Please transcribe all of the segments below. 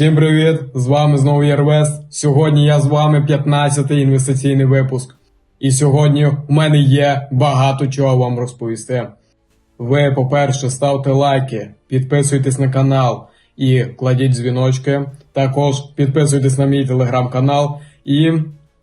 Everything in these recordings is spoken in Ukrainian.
Всім привіт! З вами знову Єрвест. Сьогодні я з вами 15-й інвестиційний випуск. І сьогодні в мене є багато чого вам розповісти. Ви, по-перше, ставте лайки, підписуйтесь на канал і кладіть дзвіночки. Також підписуйтесь на мій телеграм-канал. І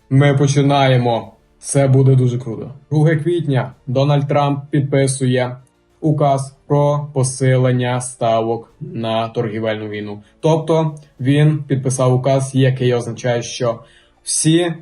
ми починаємо. Все буде дуже круто. 2 квітня Дональд Трамп підписує указ про посилення ставок на торгівельну війну. Тобто він підписав указ, який означає, що всі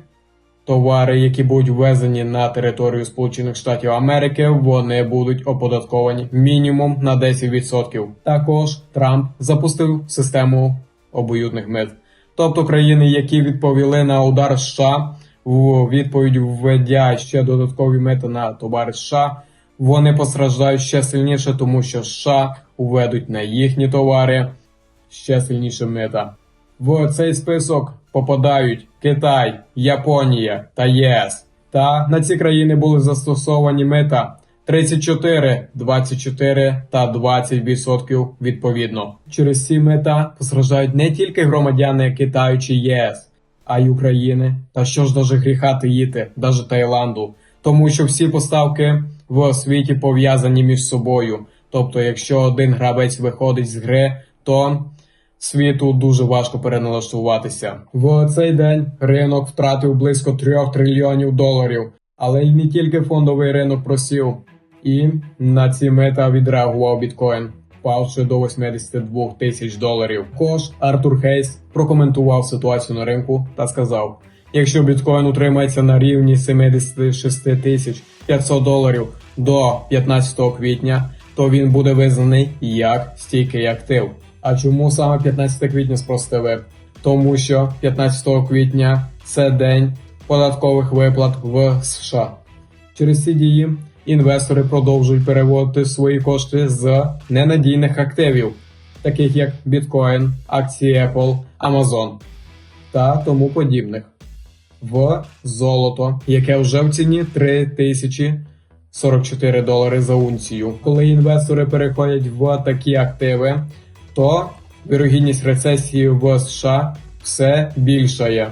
товари, які будуть ввезені на територію Сполучених Штатів Америки, вони будуть оподатковані мінімум на 10%. Також Трамп запустив систему обоюдних мит. Тобто країни, які відповіли на удар США, у відповідь введя ще додаткові мити на товари США, вони постраждають ще сильніше, тому що США уведуть на їхні товари ще сильніше мита. В цей список попадають Китай, Японія та ЄС. Та на ці країни були застосовані мита 34, 24 та 20% відповідно. Через ці мита постраждають не тільки громадяни Китаю чи ЄС, а й України. Та що ж даже гріха таїти, даже Таїланду. Тому що всі поставки в світі пов'язані між собою. Тобто, якщо один гравець виходить з гри, то світу дуже важко переналаштуватися. В цей день ринок втратив близько 3 трильйонів доларів, але й не тільки фондовий ринок просів. І на ці мета відреагував біткоін, впавши до 82 тисяч доларів. Також Артур Хейс прокоментував ситуацію на ринку та сказав: якщо біткоін утримається на рівні 76 тисяч 500 доларів до 15 квітня, то він буде визнаний як стійкий актив. А чому саме 15 квітня спросите ви? Тому що 15 квітня це день податкових виплат в США. Через ці дії інвестори продовжують переводити свої кошти з ненадійних активів, таких як біткоін, акції Apple, Amazon та тому подібних, в золото, яке вже в ціні 3044 долари за унцію. Коли інвестори переходять в такі активи, то вірогідність рецесії в США все більшає.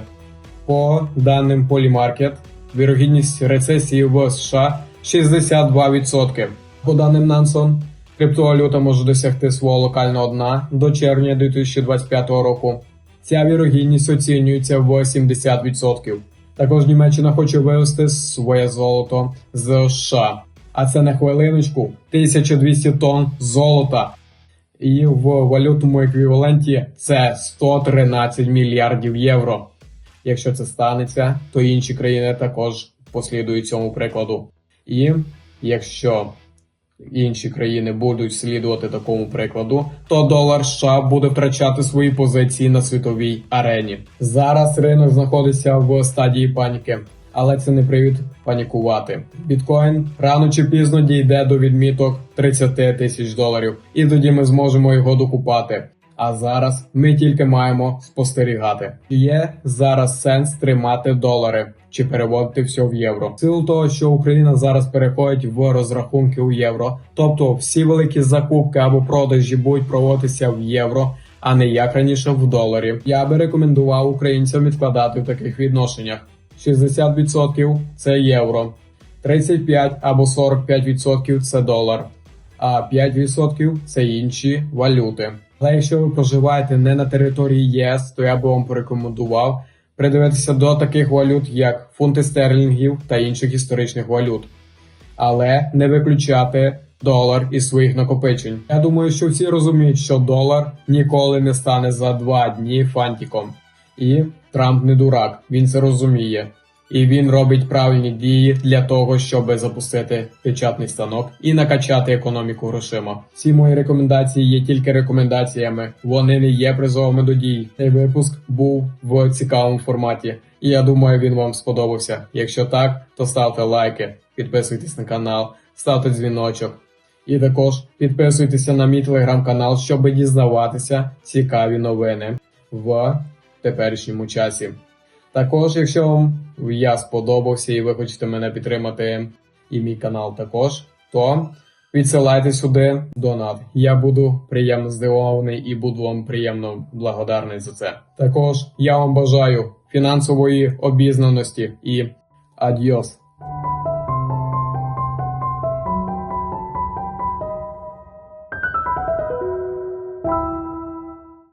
По даним Polymarket, вірогідність рецесії в США 62%. По даним Nanson, криптовалюта може досягти свого локального дна до червня 2025 року. Ця вірогідність оцінюється в 70%. Також Німеччина хоче вивести своє золото з США. А це на хвилиночку 1200 тонн золота. І в валютному еквіваленті це 113 мільярдів євро. Якщо це станеться, то інші країни також послідують цьому прикладу. І якщо інші країни будуть слідувати такому прикладу, то долар США буде втрачати свої позиції на світовій арені. Зараз ринок знаходиться в стадії паніки, але це не привід панікувати. Біткоін рано чи пізно дійде до відміток 30 тисяч доларів, і тоді ми зможемо його докупати. А зараз ми тільки маємо спостерігати. Є зараз сенс тримати долари чи переводити все в євро. Силу того, що Україна зараз переходить в розрахунки у євро, тобто всі великі закупки або продажі будуть проводитися в євро, а не як раніше в доларі. Я би рекомендував українцям відкладати в таких відношеннях. 60% це євро, 35 або 45% це долар, а 5% це інші валюти. Але якщо ви проживаєте не на території ЄС, то я би вам порекомендував придивитися до таких валют, як фунти стерлінгів та інших історичних валют, але не виключати долар із своїх накопичень. Я думаю, що всі розуміють, що долар ніколи не стане за два дні фантіком. І Трамп не дурак, він це розуміє. І він робить правильні дії для того, щоб запустити печатний станок і накачати економіку грошима. Всі мої рекомендації є тільки рекомендаціями, вони не є призовами до дій. Цей випуск був в цікавому форматі, і я думаю, він вам сподобався. Якщо так, то ставте лайки, підписуйтесь на канал, ставте дзвіночок. І також підписуйтеся на мій телеграм-канал, щоб дізнаватися цікаві новини в теперішньому часі. Також, якщо вам я сподобався і ви хочете мене підтримати і мій канал також, то Відсилайте сюди донат. Я буду приємно здивований і буду вам приємно благодарний за це. Також я вам бажаю фінансової обізнаності і адьос.